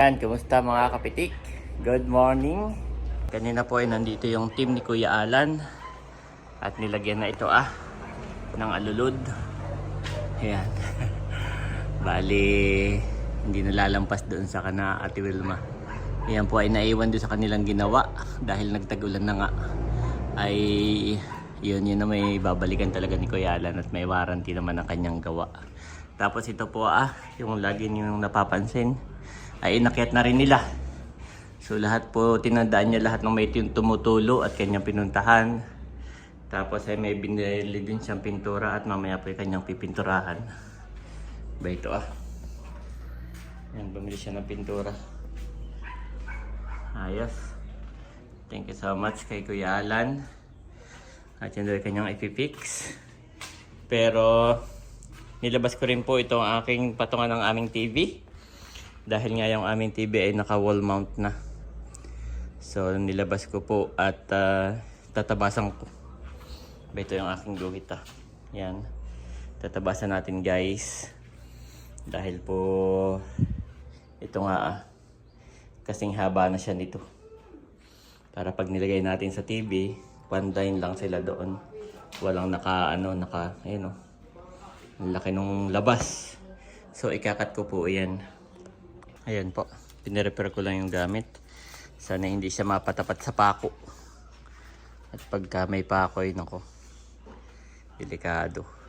Yan, kumusta mga kapitik? Good morning. Kanina po ay nandito yung team ni Kuya Alan. At nilagyan na ito ah, ng alulod. Ayan. Bali, hindi nalalampas doon sa kana Ate Wilma. Ayan po ay naiwan doon sa kanilang ginawa dahil nagtagulan na nga. Ay yun yun na may babalikan talaga ni Kuya Alan at may warranty naman ang kanyang gawa. Tapos ito po ah, yung lagi niyong napapansin ay inakyat na rin nila. So lahat po, tinandaan niya lahat ng may tin- tumutulo at kanyang pinuntahan. Tapos ay may binili din siyang pintura at mamaya po ay kanyang pipinturahan. Ba ito ah. Yan, bumili siya ng pintura. Ayos. Thank you so much kay Kuya Alan. At daw yung kanyang ipifix. Pero nilabas ko rin po itong aking patungan ng aming TV. Dahil nga yung aming TV ay naka wall mount na. So nilabas ko po at ah, tatabasan ko. Ito yung aking guhit ah. Yan. Tatabasan natin guys. Dahil po ito nga ah, kasing haba na siya nito. Para pag nilagay natin sa TV, one lang sila doon. Walang naka ano, naka ayun oh. Ang laki nung labas. So ikakat ko po 'yan. Ayan po. Pinirepair ko lang yung gamit. Sana hindi siya mapatapat sa pako. At pagka may pako ay nako. Delikado.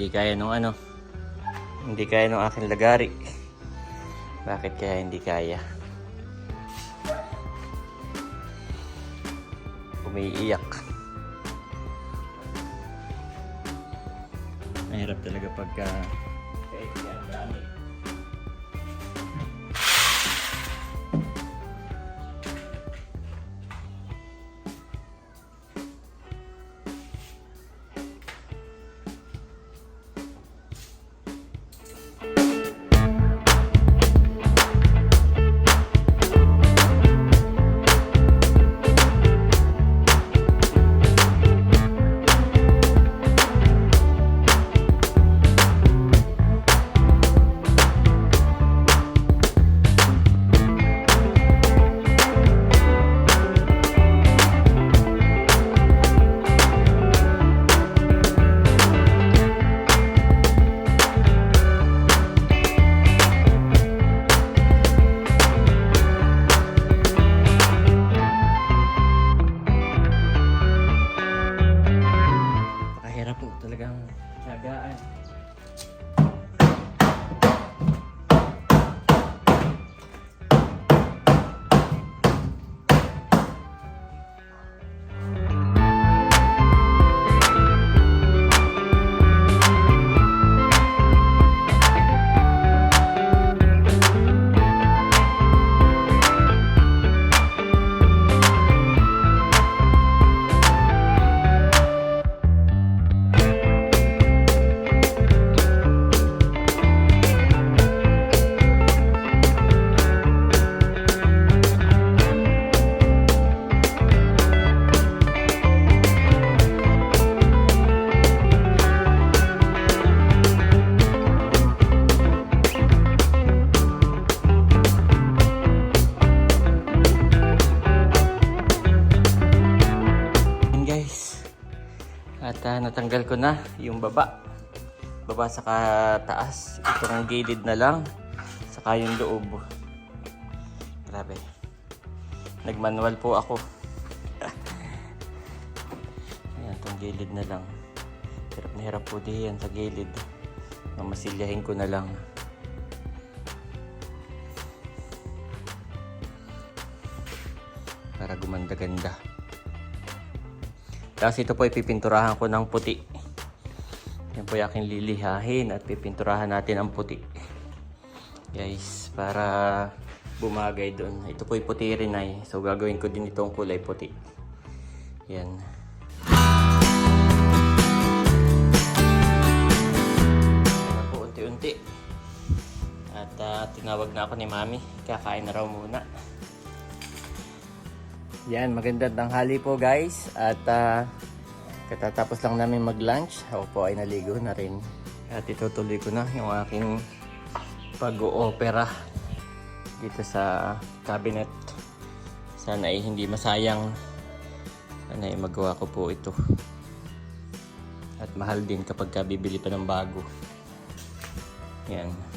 Hindi kaya nung ano. Hindi kaya nung aking lagari. Bakit kaya hindi kaya? Umiiyak. Mahirap talaga pagka... Eh, yan, ko na yung baba. Baba sa taas. Ito ang gilid na lang. Saka yung loob. Grabe. Nagmanual po ako. Ayan, itong gilid na lang. Hirap na hirap po diyan sa gilid. Mamasilyahin ko na lang. Para gumanda-ganda. Tapos ito po ipipinturahan ko ng puti. Yan po yung lilihahin at pipinturahan natin ang puti. Guys, para bumagay doon. Ito po puti rin ay. So gagawin ko din itong kulay puti. Yan. Yan po unti-unti. At ah, tinawag na ako ni Mami. Kakain na raw muna. Yan, magandang tanghali po guys. At ah, katatapos lang namin mag-lunch. Ako po ay naligo na rin. At itutuloy ko na yung aking pag-oopera dito sa cabinet. Sana ay hindi masayang. Sana ay magawa ko po ito. At mahal din kapag ka bibili pa ng bago. Yan.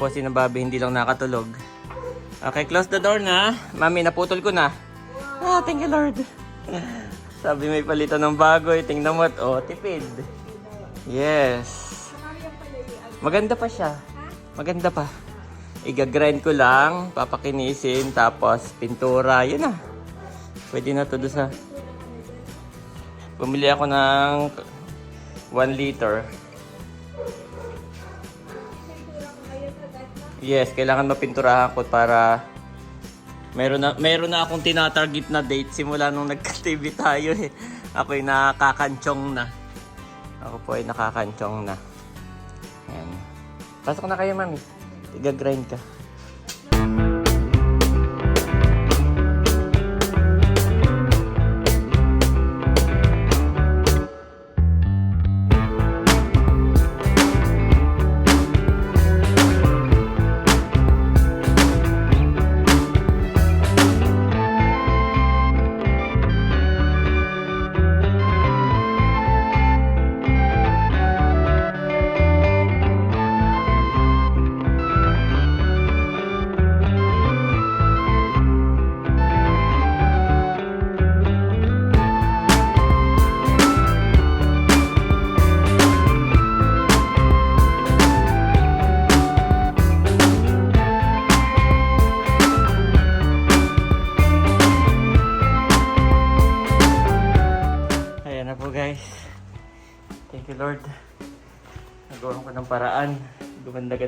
Po si Bobby hindi lang nakatulog. Okay, close the door na. Mami, naputol ko na. Ah, thank you Lord. Sabi may palitan ng bago eh. Tingnan mo. Oh, tipid. Yes. Maganda pa siya. Maganda pa. Iga-grind ko lang, papakinisin, tapos pintura. Yun na. Pwede na to doon sa... Bumili ako ng 1 liter. Yes, kailangan mapinturahan ko para meron na meron na akong tinatarget na date simula nung nagka-TV tayo eh. Ako ay nakakanchong na. Ako po ay nakakanchong na. Ayan. Pasok na kayo, mami. Tiga-grind ka.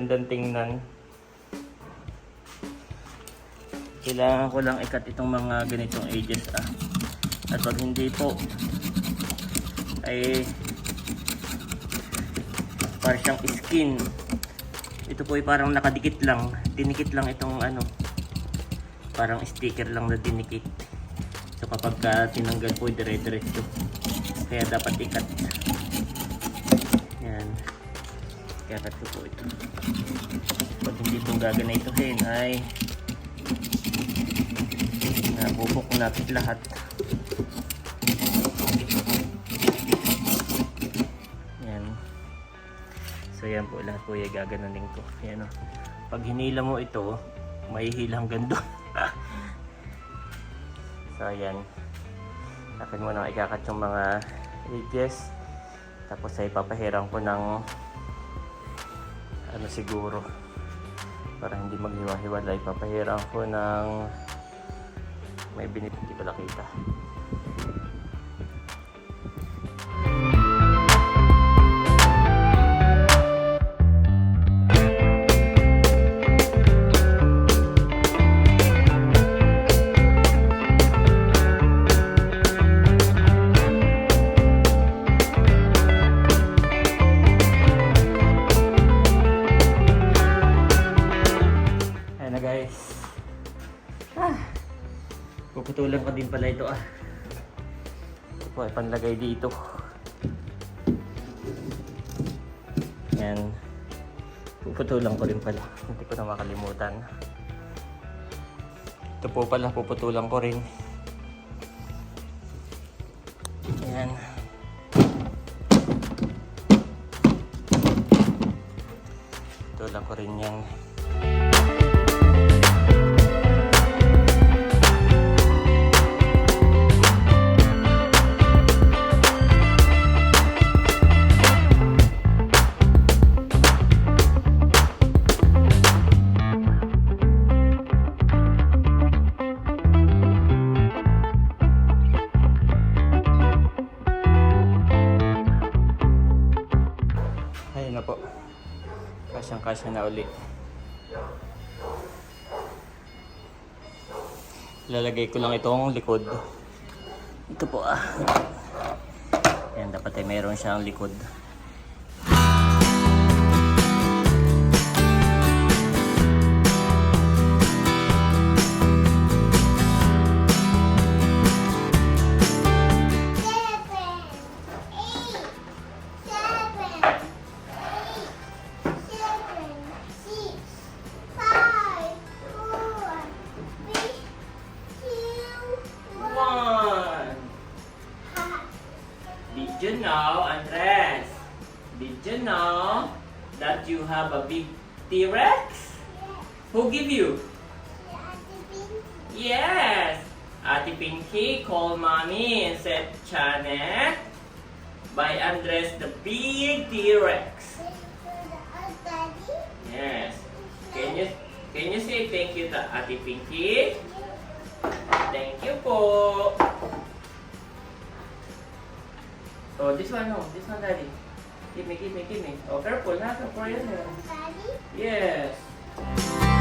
Gumanda-gandang tingnan. Kailangan ko lang ikat itong mga ganitong edges ah. At pag hindi po, ay parang siyang skin. Ito po ay parang nakadikit lang. Dinikit lang itong ano. Parang sticker lang na dinikit. So kapag ka tinanggal po, dire-diretso. Kaya dapat ikat. Ikat ko po ito. Pag hindi itong gaganituhin ay nabubok natin lahat. Yan. So yan po, lahat po yung gaganunin ko. Yan o. Pag hinila mo ito, may hila hanggang so yan. Akin mo na ikakat yung mga edges. Tapos ay papahiram ko ng ano siguro para hindi maghiwa-hiwalay papahiram ko ng may binit hindi ko Ko din pala ito ah. Ito po ay panlagay dito. Yan. Puputulan ko rin pala. Hindi ko na makalimutan. Ito po pala, puputulan ko rin. Yan. Putulan ko rin yan. Lalagay ko lang itong likod. Ito po ah. Yan, dapat ay mayroon siyang likod. Mommy said, Janet, by Andres the big T-Rex. Yes. Can you can you say thank you to Ate Pinky? Thank you po. Oh, this one, no. This one, Daddy. Give me, give me, give me. Oh, careful, ha? Careful yan. Yes.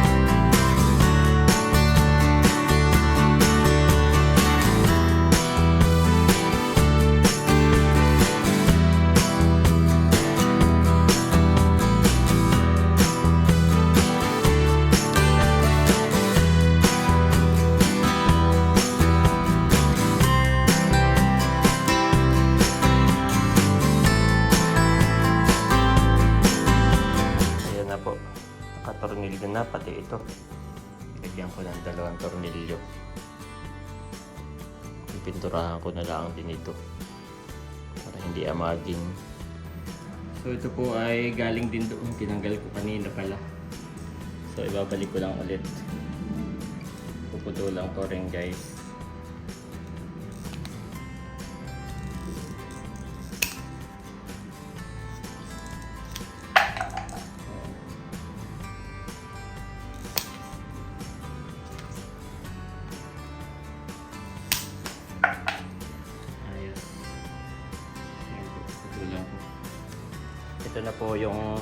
Pipinturahan ko na lang din ito. Para hindi amagin. So ito po ay galing din doon. Tinanggal ko kanina pala. So ibabalik ko lang ulit. Puputulang ko rin guys. Yung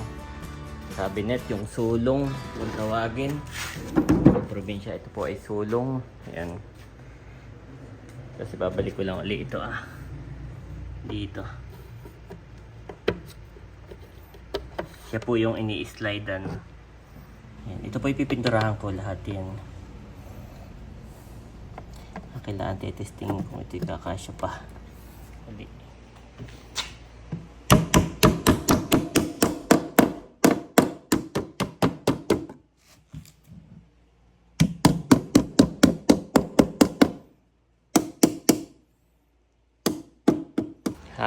cabinet, yung sulong kung tawagin. Sa probinsya, ito po ay sulong. Ayan. Kasi babalik ko lang ulit ito ah. Dito. Siya po yung ini-slidean. Ayan. Ito po ipipinturahan ko lahat yan. Ah, Kailangan testing kung ito kakasya pa. Hindi.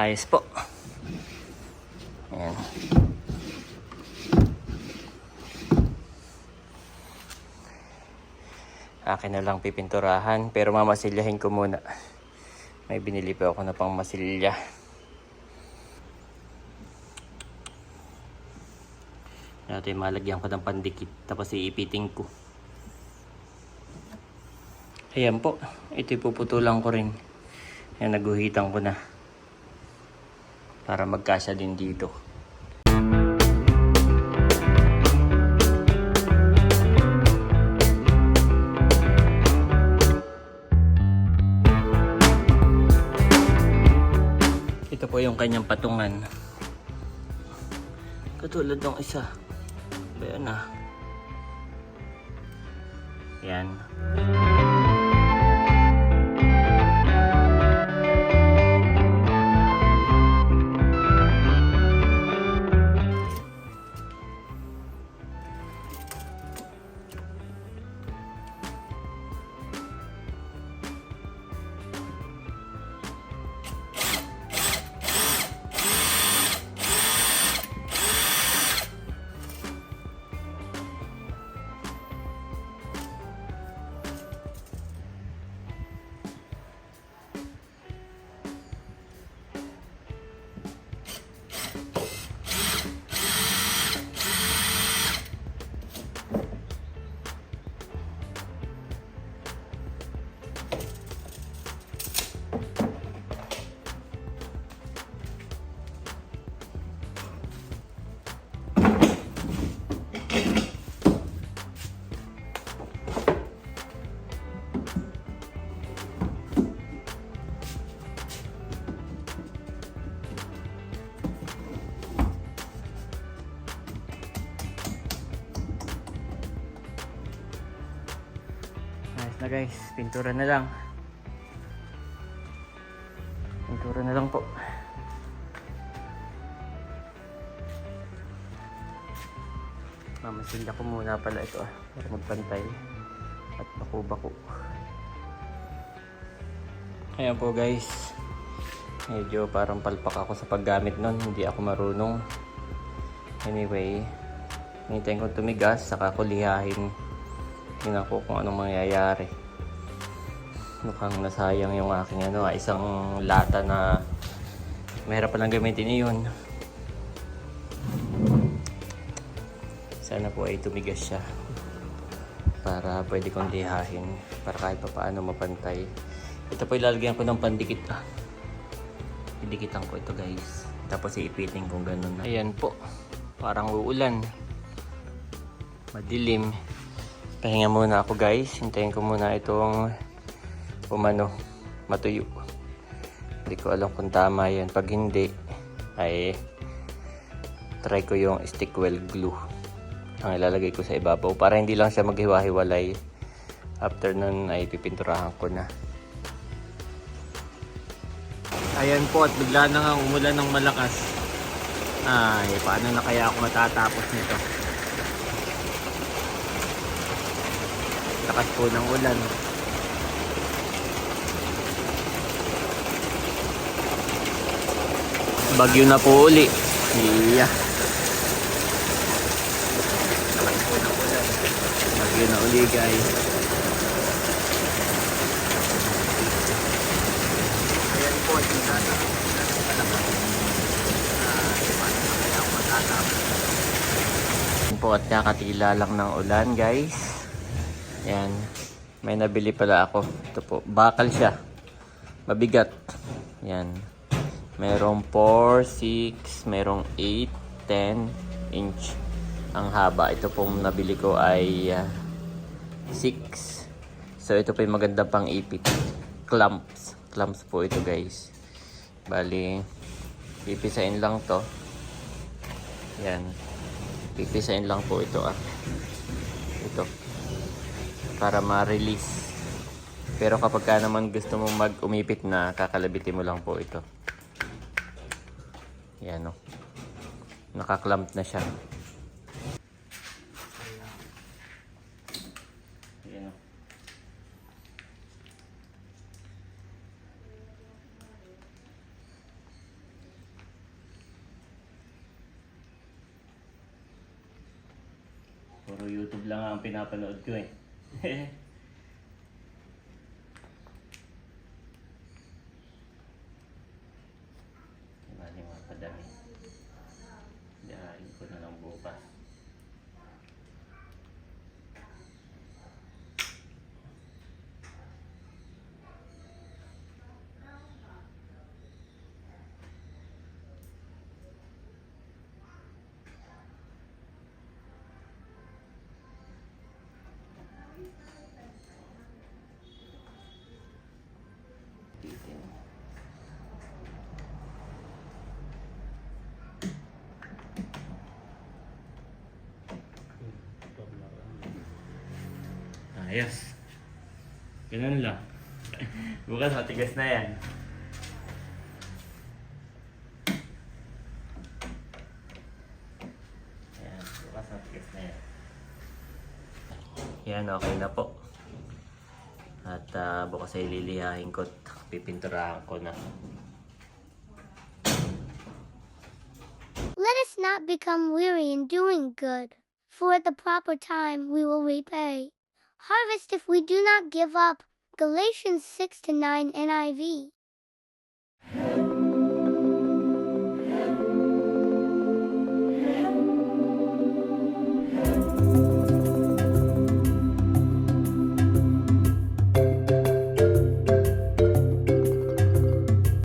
Ayos po. Ayan. Akin na lang pipinturahan pero mamasilyahin ko muna. May binili pa ako na pang masilya. Natin malagyan ko ng pandikit tapos iipiting ko. Ayan po. Ito ipuputulan ko rin. Ayan, naguhitan ko na. Para magkasya din dito. Ito po yung kanyang patungan. Katulad ng isa. Ayan na. Yan. na pintura na lang. Pintura na lang po. Mamasinda ko muna pala ito ah, para magpantay at bako-bako. Ayan po guys. Medyo parang palpak ako sa paggamit nun. Hindi ako marunong. Anyway, hintayin ko tumigas, saka ko lihahin. Tingnan ko kung anong mangyayari. Mukhang nasayang yung aking ano, ah, isang lata na mahirap palang gamitin yun. Sana po ay tumigas siya para pwede kong lihahin para kahit pa paano mapantay. Ito po ilalagyan ko ng pandikit. Ah. Didikitan ko ito guys. Tapos iipitin kong ganun. Ayan po. Parang uulan. Madilim. Pahinga muna ako guys. Hintayin ko muna itong umano, matuyo. Hindi ko alam kung tama yan. Pag hindi, ay try ko yung stick well glue ang ilalagay ko sa ibabaw para hindi lang siya maghiwa-hiwalay. After nun ay pipinturahan ko na. Ayan po at bigla na nga umulan ng malakas. Ay, paano na kaya ako matatapos nito? Lakas po ng ulan. Bagyo na po uli. Yeah. Bagyo na uli guys. Ayan po, tingnan na Ayan po at kakatila lang ng ulan guys. Ayan. May nabili pala ako. Ito po. Bakal siya. Mabigat. Ayan. Merong 4, 6, merong 8, 10 inch ang haba. Ito pong nabili ko ay 6. So ito po yung maganda pang ipit. Clamps. Clamps po ito guys. Bali, pipisain lang to. Yan. Pipisain lang po ito ah. Ito. Para ma-release. Pero kapag ka naman gusto mo mag-umipit na, kakalabitin mo lang po ito. Yan o. Nakaklamp na siya. Yan o. Puro YouTube lang ang pinapanood ko eh. Diba, di mga padami. Diyahin ko na lang bukas. Bitin. Ayos. Ganun lang. Bukas matigas na yan. Ayan, bukas matigas na yan. Yan, okay na po. At ah, bukas ay lilihahin ko at pipinturahan ko na. Let us not become weary in doing good, for at the proper time we will repay. Harvest if we do not give up. Galatians 6 to 9 NIV.